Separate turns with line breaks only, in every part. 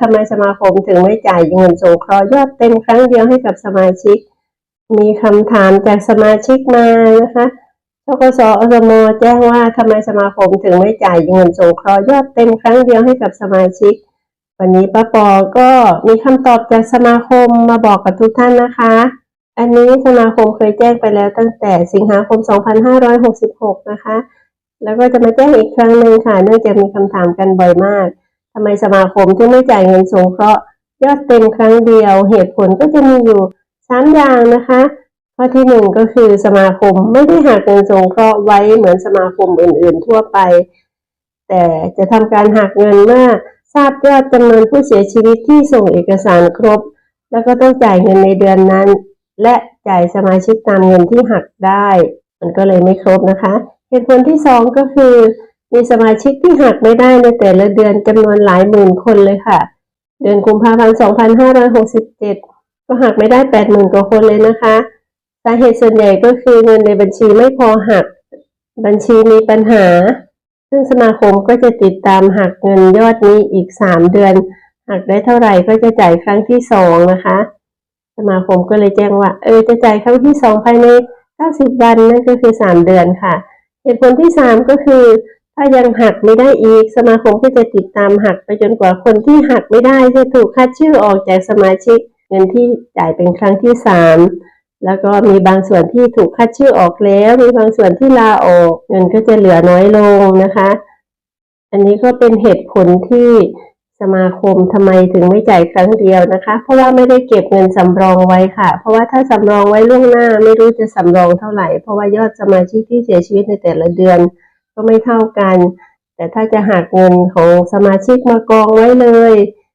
ทำไมสมาคมถึงไม่จ่ายเงินสงเคราะห์ยอดเต็มครั้งเดียวให้กับสมาชิก มีคำถามจากสมาชิกมานะคะทกสอสมแจ้งว่าทำไมสมาคมถึงไม่จ่ายเงินสงเคราะห์ยอดเต็มครั้งเดียวให้กับสมาชิก วันนี้ป้าปอก็มีคำตอบจากสมาคมมาบอกกับทุกท่านนะคะ อันนี้สมาคมเคยแจ้งไปแล้วตั้งแต่สิงหาคม 2566 นะคะ แล้วก็จะมาแจ้งอีกครั้งหนึ่งค่ะ เนื่องจากมีคำถามกันบ่อยมาก ทำไมสมาคมถึงไม่จ่ายเงินสงเคราะห์ยอดเต็มครั้งเดียว เหตุผลก็จะมีอยู่สามอย่างนะคะ ข้อที่หนึ่งก็คือสมาคมไม่ได้หักเงินสงเคราะห์ไว้เหมือนสมาคมอื่นๆทั่วไป แต่จะทำการหักเงินเมื่อทราบยอดจำนวนผู้เสียชีวิตที่ส่งเอกสารครบ แล้วก็ต้องจ่ายเงินในเดือนนั้น และจ่ายสมาชิกตามเงินที่หักได้ มันก็เลยไม่ครบนะคะ เหตุผลที่สองก็คือ มีสมาชิกที่หักไม่ได้ในแต่ละเดือนจำนวนหลายหมื่นคนเลยค่ะ เดือนกุมภาพันธ์ 2567 ก็หักไม่ได้ 80,000 กว่าคนเลยนะคะ สาเหตุส่วนใหญ่ก็คือเงินในบัญชีไม่พอหัก บัญชีมีปัญหา ซึ่งสมาคมก็จะติดตามหักเงินยอดนี้อีก 3 เดือน หักได้เท่าไหร่ก็จะจ่ายครั้งที่สองนะคะ สมาคมก็เลยแจ้งว่า เออจะจ่ายครั้งที่สองภายใน 90 วันนั่นก็คือ 3 เดือนค่ะ เหตุผลที่ 3 ก็คือ ถ้ายังหักไม่ได้อีก สมาคมก็จะติดตามหักไปจนกว่าคนที่หักไม่ได้จะถูกคัดชื่อออกจากสมาชิก เงินที่จ่ายเป็นครั้งที่3แล้วก็มีบางส่วนที่ถูกคัดชื่อออกแล้ว มีบางส่วนที่ลาออก เงินก็จะเหลือน้อยลงนะคะ อันนี้ก็เป็นเหตุผลที่สมาคมทำไมถึงไม่จ่ายครั้งเดียวนะคะ เพราะว่าไม่ได้เก็บเงินสำรองไว้ค่ะ เพราะว่าถ้าสำรองไว้ล่วงหน้าไม่รู้จะสำรองเท่าไหร่ เพราะว่ายอดสมาชิกที่เสียชีวิตในแต่ละเดือน ก็ไม่เท่ากัน แต่ถ้าจะหักเงินของสมาชิกมากองไว้เลย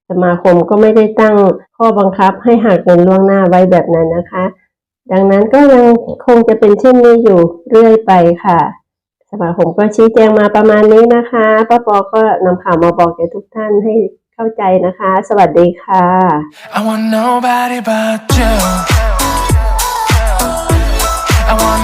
สมาคมก็ไม่ได้ตั้งข้อบังคับให้หักเงินล่วงหน้าไว้แบบนั้นนะคะ ดังนั้นก็ยังคงจะเป็นเช่นนี้อยู่เรื่อยไปค่ะ สมาคมก็ชี้แจงมาประมาณนี้นะคะป้าปอก็นำข่าวมาบอกแก่ทุกท่านให้เข้าใจนะคะ สวัสดีค่ะ
I want nobody but you. I want